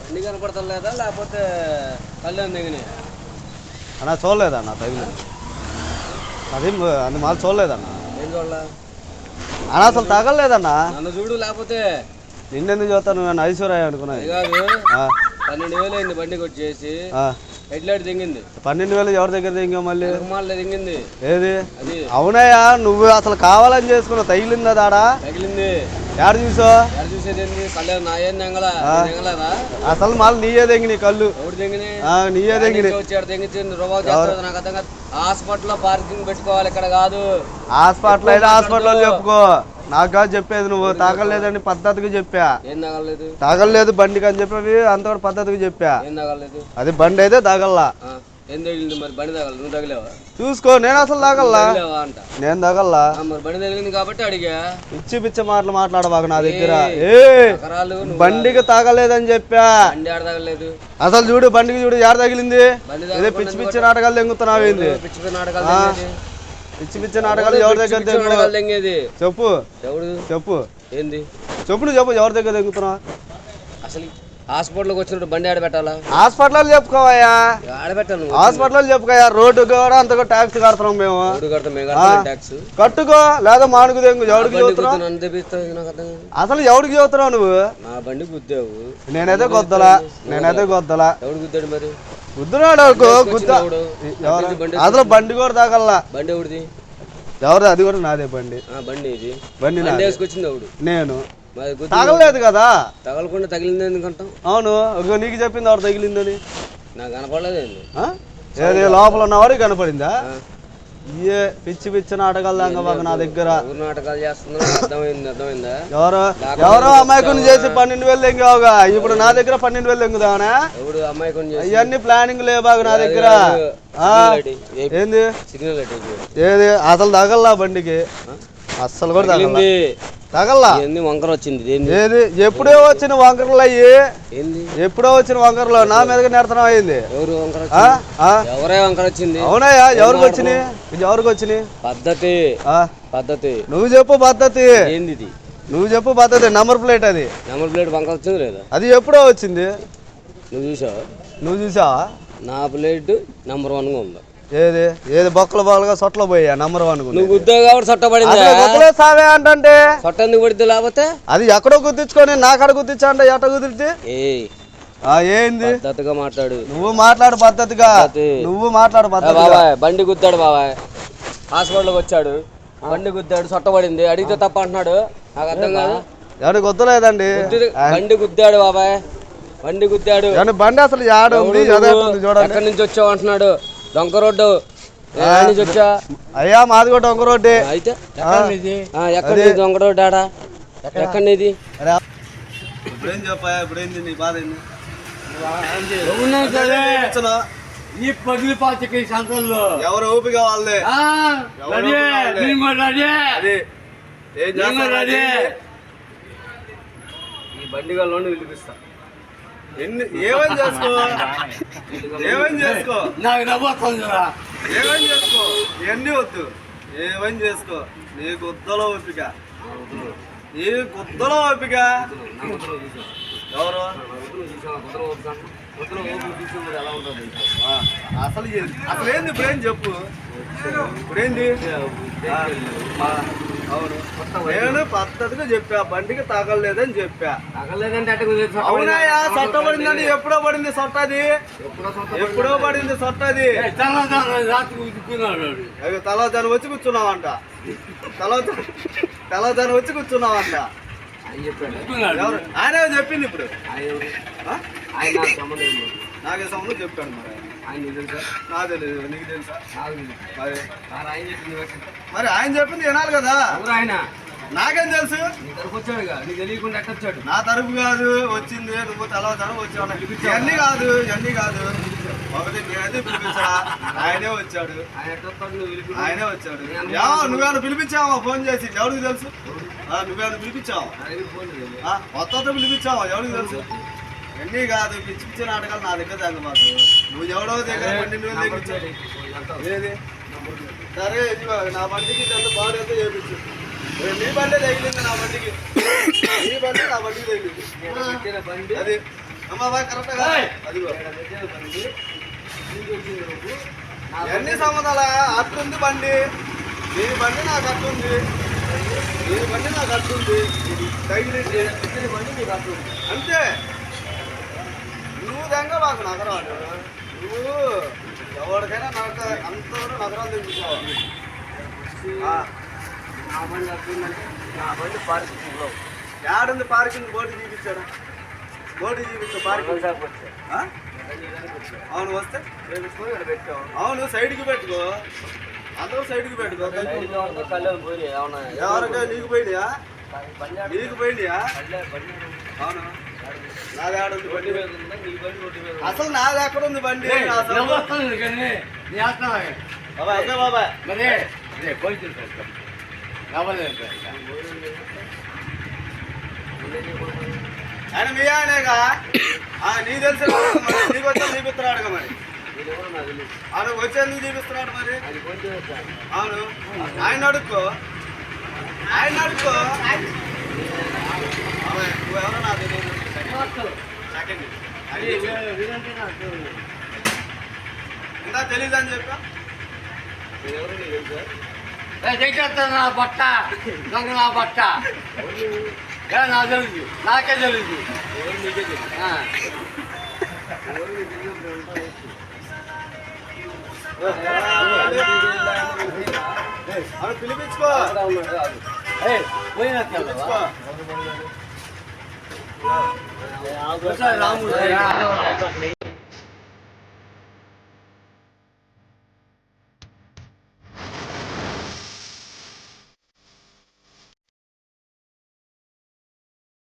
బండి కనపడతాం లేదా? లేకపోతే కళ్యాణ్ అన్న చూడలేదన్న తగిలింది అది అది మాలు చూడలేదన్న ఏం చూడాల? అన్న అసలు తగలలేదన్న నన్ను చూడు లేకపోతే నిన్నెందుకు చూస్తాను నువ్వు ఐశ్వర్య కాదు. ఆ, పన్నెండు వేలు అయింది బండికి వచ్చేసి. ఆ. హెడ్లైట్ దింగింది? పన్నెండు వేలు ఎవరి దగ్గర దింగా మళ్ళీ? దింగింది. ఏది? అది. అవునయ్యా నువ్వు అసలు కావాలని చేసుకున్నావు తగిలిందా దాడా? తగిలింది. ఏడ చూసో అసలు మళ్ళీ నీయే దెంగి నీ కళ్ళు నీయే అర్థం కాదు. హాస్పిటల్లో పార్కింగ్ పెట్టుకోవాలి ఇక్కడ కాదు. హాస్పిటల్ అయితే హాస్పిటల్ చెప్పుకో. నాకు కాదు చెప్పేది నువ్వు తాగలేదని పద్ధతిగా చెప్పా. తాగలేదు? బండికి అని చెప్పి అంత కూడా పద్ధతిగా చెప్పా. అది బండి అయితే తగల్లా. బండి చూసుకో నేను అసలు తాగల్లా. నేను తగల్లా. ఆ, మరి బండి తగిలింది కాబట్టి అడిగా. పిచ్చి పిచ్చి మాటలు మాట్లాడబాక నా దగ్గర. ఏ బండికి తాగలేదని చెప్పా. బండి అసలు చూడు బండికి చూడు యాడ తగిలింది? బండి పిచ్చి పిచ్చి నాటకాలు తెంగుతున్నావేంది? పిచ్చి పిచ్చి నాటకాలు. పిచ్చి నాటకాలు ఎవరి దగ్గర చెప్పు. చెప్పు. ఏంది? చెప్పు నువ్వు చెప్పు ఎవరి దగ్గర తెంగుతున్నావు? అసలు హాస్పిటల్కి వచ్చినప్పుడు బండి ఆడ పెట్టాలా? హాస్పిటల్ చెప్పుకోవయ్యా. ఆడ పెట్టాను హాస్పిటల్ చెప్పుకోయా రోడ్డు కూడా అంతగా ట్యాక్స్ కడుతున్నాం మేము. ఎవడు కడతాం మేము ట్యాక్స్ కట్టుకో లేదా నాకు అర్థం కాదు. అసలు ఎవరికి చెబుతున్నావు నువ్వు? నా బండి గుద్దావు. నేనైతే గొద్దలా. నేనైతే గొద్దలా. ఎవడు గుద్దాడు మరి? గుద్దునాడు? బండి అసలు బండి కూడా తాగల్లా బండి ఎవడిది? ఎవరు అది కూడా నాదే బండి. ఆ బండి ఇది. బండి వేసుకొచ్చింది ఎవడు? నేను. తాగలేదు కదా. తగలకుండా తగిలింది ఎందుకంటాం అవును. నీకు చెప్పింది ఎవరు తగిలిందని? నాకు? ఏది? లోపల ఉన్నవాడికి కనపడిందా? ఏ పిచ్చి పిచ్చి నాటకాలు దాకా నా దగ్గర? నాటకాలు అర్థమైంది ఎవరో? ఎవరో అమాయకుని చేసి పన్నెండు వేలు తెంగావుగా ఇప్పుడు నా దగ్గర పన్నెండు వేలు కొని చేసి? ఇవన్నీ ప్లానింగ్ లేబాగా నా దగ్గర. ఏంది? సిగ్నల్ అట్టి ఏది? అసలు తగల్లా బండికి? అస్సలు కూడా తగిలింది. తగల్లా? ఏంది వంకర వచ్చింది ఏంది? ఎప్పుడో వచ్చిన వంకరలు అయ్యి ఎప్పుడో వచ్చిన వంకరలు నా మీదకి నెడతనం అయింది. ఎవరు వంకర? వచ్చింది? ఆ? ఎవరే వంకర వచ్చింది? అవునయ్యా ఎవరికి వచ్చినాయి? ఎవరికి వచ్చినాయి? పద్ధతి. ఆ? పద్ధతి. నువ్వు చెప్పు పద్ధతి. ఏంది నువ్వు చెప్పు పద్ధతి నంబర్ ప్లేట్ అది. నెంబర్ ప్లేట్ వంకర వచ్చింది లేదా? అది ఎప్పుడో వచ్చింది? నువ్వు చూసావా? నువ్వు చూసావా? నా ప్లేట్ నెంబర్ వన్గా ఉంది. ఏది? ఏది బొక్కలు బొక్కలుగా సొట్ల పోయా? నంబర్ వన్ నువ్వు గుద్దావు కాబట్టి సొట్ట పడిందా సావే అంటే సొట్ట ఎందుకు లేకపోతే? అది ఎక్కడో గుర్తించుకొని నా కాడ గుర్తించా అంటే ఎట్ట ఆ ఏంది? పద్ధతిగా మాట్లాడు. నువ్వు మాట్లాడు పద్ధతిగా. పద్ధతి. నువ్వు మాట్లాడు పద్ధతిగా. బాబాయ్ బండి గుద్దాడు బాబాయ్. హాస్పిటల్కి వచ్చాడు. బండి గుద్దాడు సొట్ట పడింది. అడిగితే తప్ప అంటున్నాడు. నాకు అర్థం కాదు? ఎవరికి గుర్తులేదండి గుద్ది- బండి గుద్దాడు బాబాయ్. బండి గుద్దాడు. బండి అసలు యాడ? ఉంది చూడండి. ఎక్కడి నుంచి వచ్చావు అంటున్నాడు. డొంక రోడ్డు. వచ్చా అయ్యా మాది కూడా ఒక రోడ్డే. అయితే ఆ, ఎక్కడి రోడ్డు ఆడా? ఎక్కడి? నీది? ఇప్పుడేం చెప్పా ఇప్పుడేంది నీ బాధ. ఈ పగిలి పాతికి సంతల్లో. ఎవరు ఓపిక వాళ్ళే ఎవరు ఓపిక వాళ్ళే. అది ఏం చేస్తారు అది? ఈ బండి గల్లోని పిలిపిస్తా. ఎన్ని ఏమని చేసుకో? ఏమని చేసుకో? నాకు నవ్వుతుందిరా ఏమని చేసుకో? ఎన్ని వద్దు ఏమని చేసుకో? నీ గుద్దలో ఓపిక. నీ గుద్దలో ఓపిక. ఎవరు? అసలు అసలు ఏంది? ఇప్పుడేం చెప్పు? ఇప్పుడేంది అవును. నేను పద్ధతిగా చెప్పా బండికి తగలలేదని చెప్పా. సొట్ట అవునాయా సొట్ట పడిందండి ఎప్పుడో పడింది సొట్ట అది? ఎప్పుడో పడింది. సొట్ట అది? తెల్లదాని వచ్చి కూర్చున్నావంట. తెల్లదాని తెల్లదాని వచ్చి కూర్చున్నావంట. ఆయనే చెప్పింది ఇప్పుడు. సంబంధం చెప్పాడు మరి. ఆయన తెలుసా నాకు తెలియదు నీకు తెలుసా? నాకు. మరి మరి? ఆయన చెప్పింది. మరి ఆయన చెప్పింది వినాలి కదా. ఎవరు ఆయన? నాకేం తెలుసు? నీ తరపు వచ్చాడుగా నీకు తెలియకుండా ఎట్ట వచ్చాడు? నా తరపు కాదు. వచ్చింది. నువ్వు తెల్లదాని వచ్చావు ఇవన్నీ కాదు. ఇవన్నీ కాదు. ఒకటి నేనైతే పిలిపించా ఆయనే వచ్చాడు. ఆయన వచ్చాడు. యా, నువ్వేమైనా పిలిపించావా? ఫోన్ చేసి. ఎవరికి తెలుసు? ఆ, నువ్వేమైనా పిలిపించావా? కొత్త పిలిపించావా? ఎవరికి తెలుసు? ఎన్ని కాదు పిచ్చి పిచ్చి నాటకాలు నా దగ్గర తగ్గ మాకు. నువ్వు ఎవడో దగ్గర ఏది? సరే నా బండికి ఎంత అయితే చేయించు నీ బండి తగిలింది నా బండికి. నీ బండి నా బండికి తగిలింది. బండి? అది. అమ్మా బాయ్ కరెక్ట్ నువ్వు నా ఎన్ని సంవత్సరాల? అట్టుంది బండి. నీ బండి నాకు అట్టుంది నీ బండి నాకు అట్టుంది తగిలింది బండి నీకు అర్థం అంతే. నువ్వు దెంగ మాకు నగరాలు నువ్వు ఎవరికైనా నగర అంతవరకు నగరాలు తెచ్చుకోవాలి. నా బండి అర్థందంటే నా బండి పార్కింగ్లో ఏడుంది పార్కింగ్? బోర్డు చూపించాడు బోర్డు చూపించా పార్కింగ్? ఆ? అవును వస్తే. వేపించుకొని ఇక్కడ పెట్టాం అవును సైడ్కి పెట్టుకో. అందరూ సైడ్కి పెట్టుకో. ఎవరికైనా నీకు పోయినాయా? నీకు పోయినాయా? అవును? నీ? అసలు నాది ఎక్కడ ఉంది బండి? నీ ఆయన మీ ఆయనేగా? తెలిసిన మరి. నీకు వచ్చే చూపిస్తున్నాడు మరి. ఆయన వచ్చేందుకు చూపిస్తున్నాడు మరి. అది కొంచెం వచ్చాను. అవును ఆయన అడుక్కో. ఆయన అడుక్కో నువ్వెవరో నాకు తెలియదు. ఇంకా తెలియదు అని చెప్పా? నా బట్ట? నాకు నా బట్ట. ఏ, నాకు తెలుసు నాకే తెలుసు పిలిపించుకో. పోయినా పిలిపించుకో. 我在老母的家。